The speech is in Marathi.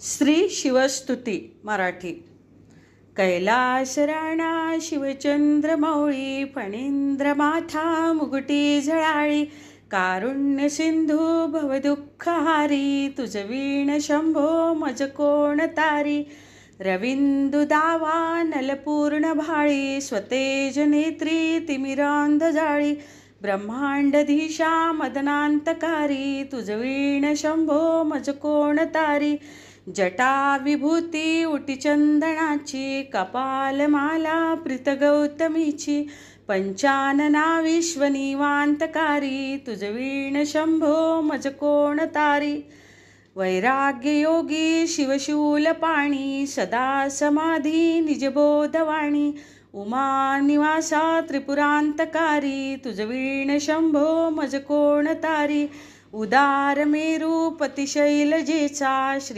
श्री शिवस्तुती मराठी. कैलास राणा शिवचंद्र मौळी फणींद्र माथा मुगटी झळाळी कारुण्य सिंधू भवदुःखहारी तुझ वीण शंभो मज कोण तारी रविंदु दावा नलपूर्ण भाळी स्वतेज नेत्री तिमिरांध जाळी ब्रह्मांडधीशा मदनांतकारी तुझ वीण शंभो मज कोण तारी जटा विभूती कपालमाला प्रीत गौतमीची पंचानना विश्वनिवांतकारी तुझ वीण शंभो मज कोण तारी वैराग्ययोगी शिवशूल पाणी सदा समाधी निजबोधवाणी उमा निवासा त्रिपुरांतकारी तुझ वीण शंभो मज कोण तारी उदार मेरू पतिशैलजेचा श्री